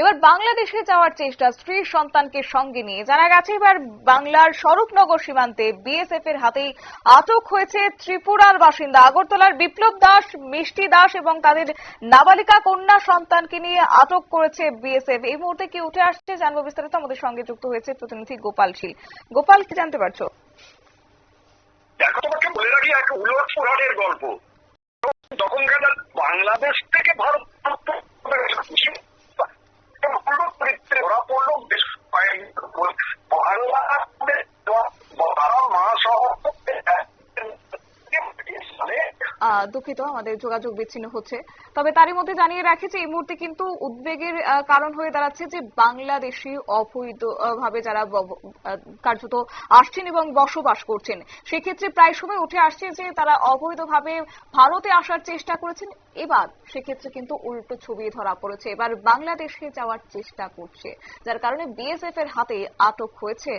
এবার বাংলাদেশে যাওয়ার চেষ্টা স্ত্রীর সন্তানকে সঙ্গে নিয়ে। জানা গেছে এবার বাংলার স্বরূপনগর সীমান্তে বিএসএফ এর হাতেই আটক হয়েছে ত্রিপুরার বাসিন্দা আগরতলার বিপ্লব দাস, মিষ্টি দাস এবং তাদের নাবালিকা কন্যা সন্তানকে নিয়ে আটক করেছে বিএসএফ এই মুহূর্তে কি উঠে আসছে জানব বিস্তারিত। আমাদের সঙ্গে যুক্ত হয়েছে প্রতিনিধি গোপাল শীল। গোপাল, কি জানতে পারছ? গল্প। তখনকার বাংলাদেশ থেকে ভারত ধরা পড়ল বেশ বাংলা মা সহ আহ, দুঃখিত, আমাদের যোগাযোগ বিচ্ছিন্ন হচ্ছে। তবে তারই মধ্যে জানিয়ে রাখি যে এই মুহূর্তে কিন্তু উদ্বেগের কারণ হয়ে দাঁড়াচ্ছে যে বাংলাদেশি অবৈধ ভাবে যারা কার্যত আসছেন এবং বসবাস করছেন, সেক্ষেত্রে প্রায় সময় উঠে আসছে যে তারা অবৈধভাবে ভারতে আসার চেষ্টা করেছেন। এবার সেক্ষেত্রে কিন্তু উল্টো ছবি ধরা পড়েছে। এবার বাংলাদেশে যাওয়ার চেষ্টা করছে, যার কারণে বিএসএফ এর হাতে আটক হয়েছে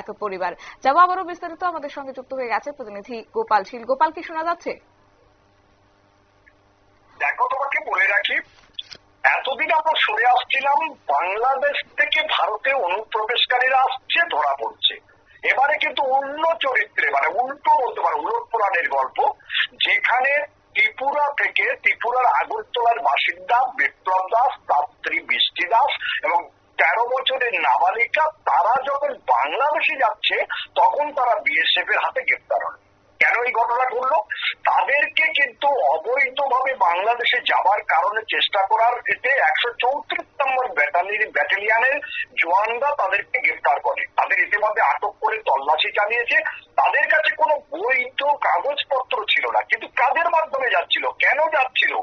এক পরিবার। যাব আবারও বিস্তারিত, আমাদের সঙ্গে যুক্ত হয়ে গেছে প্রতিনিধি গোপাল শীল। গোপাল, কি শোনা যাচ্ছে দেখো তোমাকে বলে রাখি এতদিন আমরা শুনে আসছিলাম, বাংলাদেশ থেকে ভারতে অনুপ্রবেশকারীরা আসছে, ধরা পড়ছে। এবারে কিন্তু অন্য চরিত্রে মানে উল্টো বলতে পারে, উলট পুরাণের গল্প, যেখানে ত্রিপুরা থেকে ত্রিপুরার আগরতলার বাসিন্দা বিপ্লব দাস তার স্ত্রী বৃষ্টি দাস এবং তেরো বছরের নাবালিকা, তারা যখন বাংলাদেশে যাচ্ছে, তখন তারা বিএসএফ এর হাতে গ্রেপ্তার হল কেন এই ঘটনা ঘটলো? তাদেরকে কিন্তু অবৈধভাবে বাংলাদেশে যাবার কারণে চেষ্টা করার এতে একশো চৌত্রিশ নম্বর ব্যাটালিয়ন, ব্যাটালিয়ানের জওয়ানরা তাদেরকে গ্রেফতার করে। তাদের ইতিমধ্যে আটক করে তল্লাশি চালিয়েছে। তাদের কাছে কোনো বৈধ কাগজপত্র ছিল না, কিন্তু কাদের মাধ্যমে যাচ্ছিল? কেন যাচ্ছিল?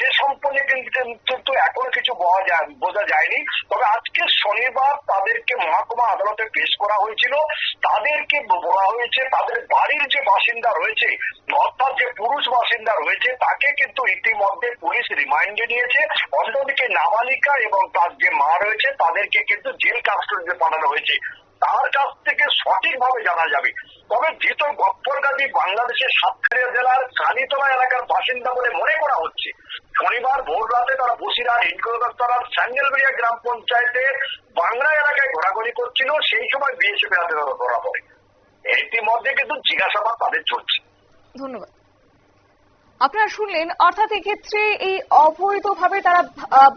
সে সম্পর্কে কিন্তু এখনও কিছু বোঝা যায়- বোঝা যায়নি। তবে আজকে শনিবার তাদেরকে মহকুমা আদালতে পেশ করা হয়েছিল। তাদেরকে বলা হয়েছে, তাদের বাড়ির যে বাসিন্দা রয়েছে, অর্থাৎ যে পুরুষ বাসিন্দা রয়েছে, তাকে কিন্তু ইতিমধ্যে পুলিশ রিমাইন্ডে নিয়েছে। অন্যদিকে নাবালিকা এবং তার যে মা রয়েছে, তাদেরকে কিন্তু জেল কাস্টডিতে পাঠানো হয়েছে। তার কাছ থেকে সঠিকভাবে জানা যাবে। তবে যেহেতু গপ্পরগাদি বাংলাদেশের সাতক্ষীরা জেলার কালীতলা এলাকার বাসিন্দা বলে মনে করা হচ্ছে শনিবার ভোর রাতে তারা বসিরহাট ইনকোদার স্যাঙ্গেলবেড়িয়া গ্রাম পঞ্চায়েতে বাংলা এলাকায় ঘোরাঘুরি করছিল, সেই সময় বিএসএফ হাতে ধরা পড়ে। ইতিমধ্যে কিন্তু জিজ্ঞাসাবাদ তাদের চলছে। ধন্যবাদ। আপনারা শুনলেন, অর্থাৎ এক্ষেত্রে এই অবৈধভাবে তারা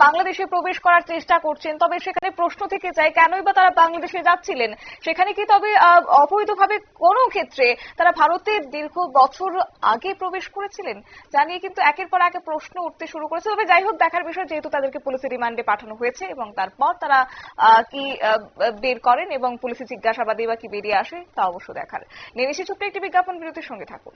বাংলাদেশে প্রবেশ করার চেষ্টা করছেন। তবে সেখানে প্রশ্ন থেকে যায়, কেনই বা তারা বাংলাদেশে যাচ্ছিলেন? সেখানে কি তবে অবৈধভাবে কোনো ক্ষেত্রে তারা ভারতে দীর্ঘ বছর আগে প্রবেশ করেছিলেন? জানিয়ে কিন্তু একের পর একে প্রশ্ন উঠতে শুরু করেছে। তবে যাই হোক, দেখার বিষয় যেহেতু তাদেরকে পুলিশের রিমান্ডে পাঠানো হয়েছে এবং তারপর তারা কি বের করেন এবং পুলিশে জিজ্ঞাসাবাদে বা কি বেরিয়ে আসে তা অবশ্য দেখার। নিশ্চয় ছোট্ট একটি বিজ্ঞাপন, বিরতির সঙ্গে থাকুন।